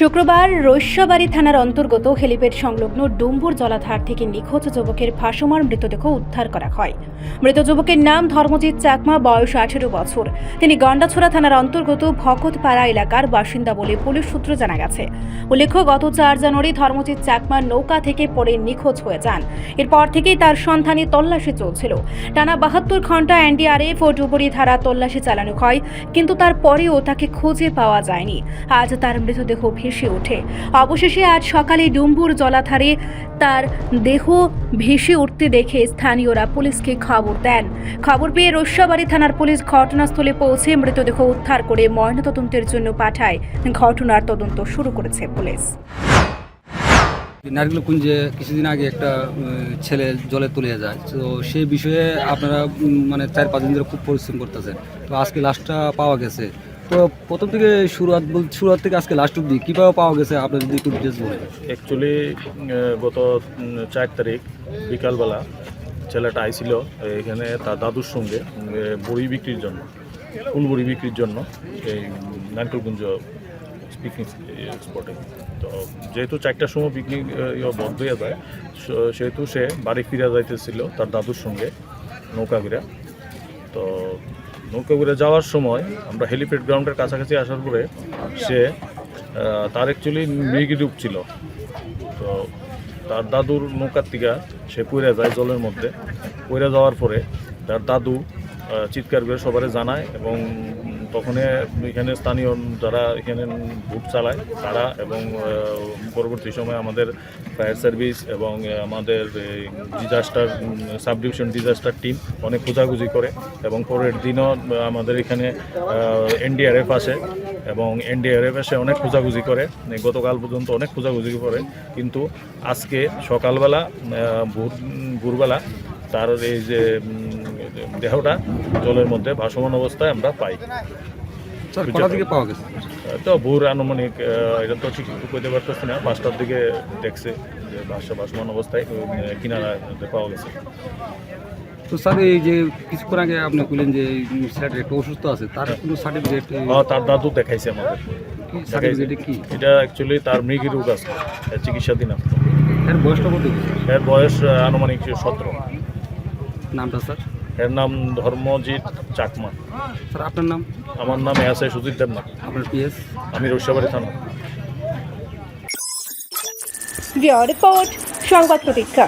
শুক্রবার রৈশ্যবাড়ি থানার অন্তর্গত হেলিপ্যাড সংলগ্ন ডুম্বুর জলাধার থেকে নিখোঁজ যুবকের ভাসমান মৃতদেহ উদ্ধার করা হয়। মৃত যুবকের নাম ধর্মজিৎ চাকমা, বয়স আঠেরো বছর। তিনি গন্ডাছড়া থানার অন্তর্গত ভকতপাড়া এলাকার বাসিন্দা বলে পুলিশ সূত্র জানা গেছে। উল্লেখ্য, গত চার জানুয়ারি ধর্মজিৎ চাকমা নৌকা থেকে পড়ে নিখোঁজ হয়ে যান। এরপর থেকেই তার সন্ধানে তল্লাশি চলছিল। টানা বাহাত্তর ঘণ্টা এনডিআরএফ ও ডুবুরি ধারা তল্লাশি চালানো হয়, কিন্তু তারপরেও তাকে খুঁজে পাওয়া যায়নি। আজ তার মৃতদেহ ভেসে ওঠে। অবশেষে আজ সকালে ডুম্বুর জলাধারে তার দেহ ভেসে উঠতে দেখে স্থানীয়রা পুলিশকে খবর দেন। খবর পেয়ে রস্যাবাড়ি থানার পুলিশ ঘটনাস্থলে পৌঁছে মৃতদেহ উদ্ধার করে ময়নাতদন্তের জন্য পাঠায়। ঘটনার তদন্ত শুরু করেছে পুলিশ। নারকেল কুঞ্জে কিছুদিন আগে একটা ছেলে জলে তুলে যায়। তো সেই বিষয়ে আপনারা মানে চার পাঁচ দিন ধরে খুব পরিশ্রম করতেছেন। তো আজকে লাস্টটা পাওয়া গেছে। তো প্রথম থেকে শুরুয়াত বল শুরুয়াত থেকে আজকে লাস্ট অব্দি কীভাবে পাওয়া গেছে? আপনার যদি একটু ডিটেলস বলেন। অ্যাকচুয়ালি গত চার তারিখ বিকালবেলা ছেলেটা আইছিল, এখানে তার দাদুর সঙ্গে বড়ি বিক্রির জন্য, ফুল বড়ি বিক্রির জন্য এই নারকেলগুঞ্জ পিকনিক স্পটে তো যেহেতু চারটার সময় পিকনিক বন্ধ হয়ে যায় সেহেতু সে বাড়ি ফিরে যাইতেছিল তার দাদুর সঙ্গে নৌকা ঘুরে। তো নৌকা করে যাওয়ার সময় আমরা হেলিপ্যাড গ্রাউন্ডের কাছাকাছি আসার পরে সে তার অ্যাকচুয়ালি মৃগি ডুব ছিল। তো তার দাদুর নৌকার দিকা সে পড়ে যায় জলের মধ্যে। পড়ে যাওয়ার পরে তার দাদু চিৎকার করে সবারে জানায় এবং তখন এখানে স্থানীয় যারা এখানে ভোট চালায়, তারা এবং পরবর্তী সময় আমাদের ফায়ার সার্ভিস এবং আমাদের disaster sub division disaster team অনেক খোঁজাখুঁজি করে এবং পরের দিনও আমাদের এখানে এনডিআরএফ আসে এবং এনডিআরএফ এসে অনেক খোঁজাখুঁজি করে। গতকাল পর্যন্ত অনেক খোঁজাখুঁজি করে, কিন্তু আজকে সকালবেলা ভোর, ভোরবেলা তার এই যে দেহটা জলের মধ্যে ভাসমান অবস্থায় আমরা পাই। স্যার কটা পাওয়া গেছে? তো ভোর আনুমানিক এটা তো ঠিক কইতে পারতেছি না পাঁচটার দিকে দেখছে যে ভাসা ভাসমান অবস্থায় কিনারা পাওয়া গেছে। তো স্যার এই যে কিছুক্ষণ আগে আপনি বললেন যে ছেলেটা একটু অসুস্থ আছে তার কোনো সার্টিফিকেট তার দাদু দেখাইছে আমাদের। সার্টিফিকেটে কি? এটা অ্যাকচুয়ালি তার মৃগী রোগ আছে চিকিৎসাধীন আছে। এর বয়সটা কত? এর বয়স আনুমানিক সতেরো। নামটা স্যার? এর নাম ধর্মজিৎ চাকমা। স্যার আপনার নাম? আমার নাম এস আই সুজিত দেবনাথ। আপনার পিএস আমি রৈশাবাড়ি থানা। রিপোর্ট সংবাদ প্রতীক্ষা।